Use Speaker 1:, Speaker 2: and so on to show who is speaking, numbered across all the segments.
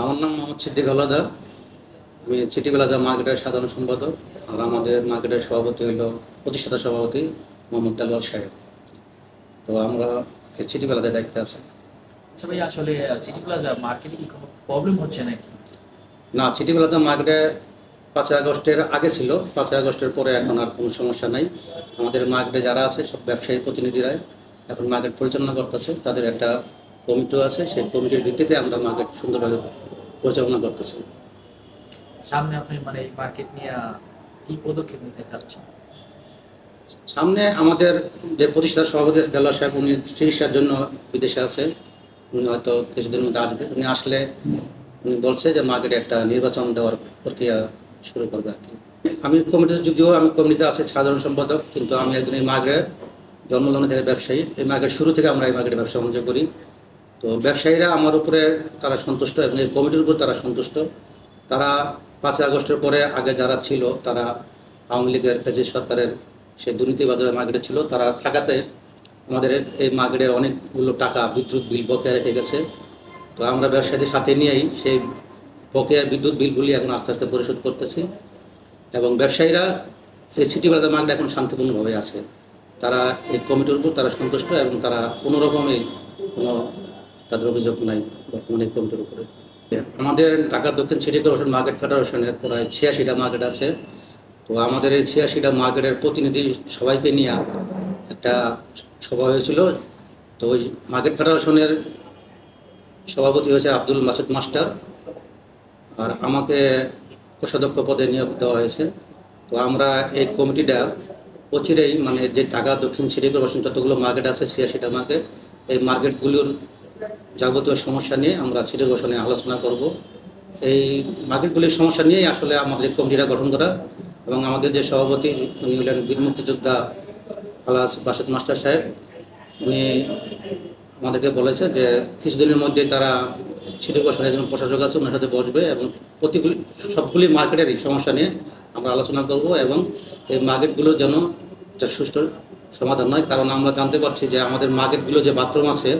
Speaker 1: আমার নাম মোহাম্মদ সিদ্দিক হলাদার আমি সিটি প্লাজা মার্কেটের সাধারণ সম্পাদক আর আমাদের মার্কেটের সভাপতি হইল প্রতিষ্ঠাতা সভাপতি মোহাম্মদ দেলওয়ার সাহেব। তো আমরা এই সিটি প্লাজায় দায়িত্বে আছি।
Speaker 2: আচ্ছা ভাই আসলে সিটি প্লাজা মার্কেটে কি কোনো প্রবলেম হচ্ছে নাকি?
Speaker 1: না সিটি প্লাজা মার্কেটে পাঁচই আগস্টের আগে ছিল। পাঁচই আগস্টের পরে এখন আর কোনো সমস্যা নাই। আমাদের মার্কেটে যারা আছে সব ব্যবসায়ী প্রতিনিধিরাই এখন মার্কেট পরিচালনা করতেছে। তাদের একটা কমিটিও আছে। সেই কমিটির ভিত্তিতে আমরা মার্কেট সুন্দরভাবে পরিচালনা করতেছি।
Speaker 2: সামনে আপনি মানে এই মার্কেট নিয়ে কি পদক্ষেপ নিতে চাচ্ছেন?
Speaker 1: সামনে আমাদের যে প্রতিষ্ঠাতা সভাপতি দেলোয়ার সাহেব উনি চিকিৎসার জন্য বিদেশে আছে। উনি হয়তো কিছুদিনের মধ্যে আসবে। উনি আসলে উনি বলছে যে মার্কেটে একটা নির্বাচন দেওয়ার প্রক্রিয়া শুরু করবে আর কি। আমি কমিটিতে যদিও আমি কমিটিতে আছি সাধারণ সম্পাদক কিন্তু আমি একজন এই মার্কেটের জন্মলগ্ন থেকে ব্যবসায়ী। এই মার্কেট শুরু থেকে আমরা এই মার্কেটে ব্যবসা বাণিজ্য করি। তো ব্যবসায়ীরা আমার উপরে তারা সন্তুষ্ট এবং এই কমিটির উপর তারা সন্তুষ্ট। তারা পাঁচই আগস্টের পরে আগে যারা ছিল, তারা আওয়ামী লীগের ফেজি সরকারের সেই দুর্নীতি বাজারে মার্কেটে ছিল, তারা থাকাতে আমাদের এই মার্কেটের অনেকগুলো টাকা বিদ্যুৎ বিল বকেয়া রেখে গেছে। তো আমরা ব্যবসায়ীদের সাথে নিয়েই সেই বকেয়া বিদ্যুৎ বিলগুলি এখন আস্তে আস্তে পরিশোধ করতেছি এবং ব্যবসায়ীরা এই সিটি বাজার মার্কেট এখন শান্তিপূর্ণভাবে আছে। তারা এই কমিটির উপর তারা সন্তুষ্ট এবং তারা কোনোরকমই কোনো তাদের অভিযোগ নাই, বর্তমানে কমিটির উপরে। আমাদের ঢাকা দক্ষিণ সিটি কর্পোরেশন মার্কেট ফেডারেশনের প্রায় ছিয়াশিটা মার্কেট আছে। তো আমাদের এই ছিয়াশিটা মার্কেটের প্রতিনিধি সবাইকে নিয়ে একটা সভা হয়েছিল। তো ওই মার্কেট ফেডারেশনের সভাপতি হয়েছে আব্দুল মাসুদ মাস্টার। আর আমাকে কোষাধ্যক্ষ পদে নিয়োগ দেওয়া হয়েছে। তো আমরা এই কমিটিটা অচিরেই মানে যে ঢাকা দক্ষিণ সিটি কর্পোরেশন যতগুলো মার্কেট আছে, ছিয়াশিটা মার্কেট, এই মার্কেটগুলোর যাবতীয় সমস্যা নিয়ে আমরা সিটি কর্পোরেশনে আলোচনা করব। এই মার্কেটগুলির সমস্যা নিয়েই আসলে আমাদের কমিটিটা গঠন করা এবং আমাদের যে সভাপতি উনি হলেন বীর মুক্তিযোদ্ধা আলাস বাসুদ মাস্টার সাহেব, উনি আমাদেরকে বলেছে যে কিছুদিনের মধ্যে তারা সিটি কর্পোরেশনের একজন প্রশাসক আছে ওনার সাথে বসবে এবং প্রতিগুলি, সবগুলি মার্কেটেরই সমস্যা নিয়ে আমরা আলোচনা করব এবং এই মার্কেটগুলোর যেন একটা সুষ্ঠু সমাধান নয় কারণ আমরা জানতে পারছি যে আমাদের মার্কেটগুলো যে বাথরুম আছে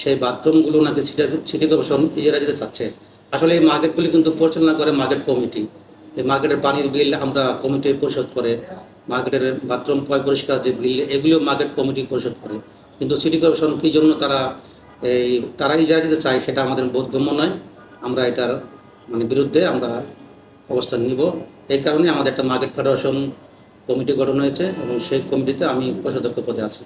Speaker 1: সেই বাথরুমগুলো নাকি সিটি সিটি কর্পোরেশন ইজারা যেতে চাচ্ছে। আসলে এই মার্কেটগুলি কিন্তু পরিচালনা করে মার্কেট কমিটি। এই মার্কেটের পানির বিল আমরা কমিটি পরিশোধ করে, মার্কেটের বাথরুম পয় পরিষ্কার যে বিল, এগুলো মার্কেট কমিটি পরিশোধ করে। কিন্তু সিটি কর্পোরেশন কী জন্য তারা এই তারা ইজারা দিতে চায় সেটা আমাদের বোধগম্য নয়। আমরা এটার মানে বিরুদ্ধে আমরা অবস্থান নিব। এই কারণে আমাদের একটা মার্কেট ফেডারেশন কমিটি গঠন হয়েছে এবং সেই কমিটিতে আমি কোষাধ্যক্ষ পদে আছি।